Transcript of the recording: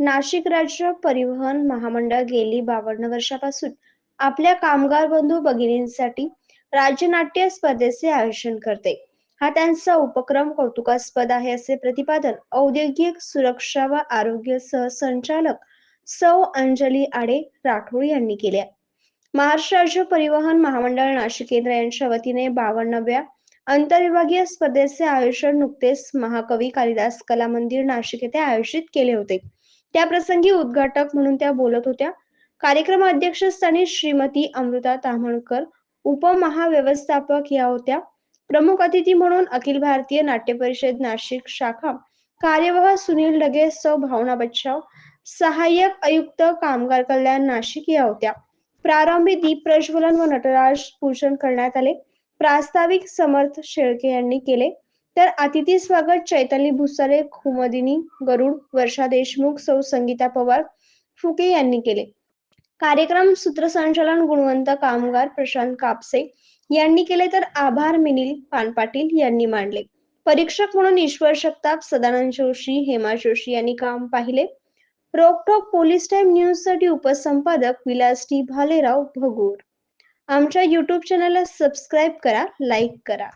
नाशिक राज्य परिवहन महामंडळ गेली बावन्न वर्षापासून. आपल्या कामगार बंधू भगिनींसाठी राज्य नाट्य स्पर्धेचे आयोजन करते. हा त्यांचा उपक्रम कौतुकास्पद आहे असे प्रतिपादन औद्योगिक सुरक्षा व आरोग्य सहसंचालक सौ अंजली आडे राठोड यांनी केले. महाराष्ट्र राज्य परिवहन महामंडळ नाशिक केंद्र यांच्या वतीने बावन्नव्या आंतरविभागीय स्पर्धेचे आयोजन नुकतेच महाकवी कालिदास कला मंदिर नाशिक येथे आयोजित केले होते. त्याप्रसंगी उद्घाटक म्हणून त्या बोलत होत्या. कार्यक्रम अध्यक्षस्थानी श्रीमती अमृता ताम्हणकर उपमहाव्यवस्थापक या होत्या. प्रमुख अतिथी म्हणून अखिल भारतीय नाट्य परिषद नाशिक शाखा कार्यवाह सुनील डगे सौ. भावना बच्चाव सहाय्यक आयुक्त कामगार कल्याण नाशिक या होत्या. प्रारंभी दीप प्रज्वलन व नटराज पूजन करण्यात आले. प्रास्ताविक समर्थ शेळके यांनी केले. तर अतिथी स्वागत चैतन्य भुसारे खुमदिनी गरुड वर्षा देशमुख सौ संगीता पवार फुके यांनी केले. कार्यक्रम सूत्रसंचालन गुणवंत कामगार प्रशांत कापसे यांनी केले तर आभार मिनिल पानपाटील यांनी मांडले. परीक्षक म्हणून ईश्वर शक्ताप सदानंद जोशी हेमा जोशी यांनी काम पाहिले. रोकटोक पोलीस टाइम न्यूजसाठी उपसंपादक विलास टी भालेराव भगूर. आमच्या युट्यूब चॅनलला सबस्क्राईब करा लाईक करा.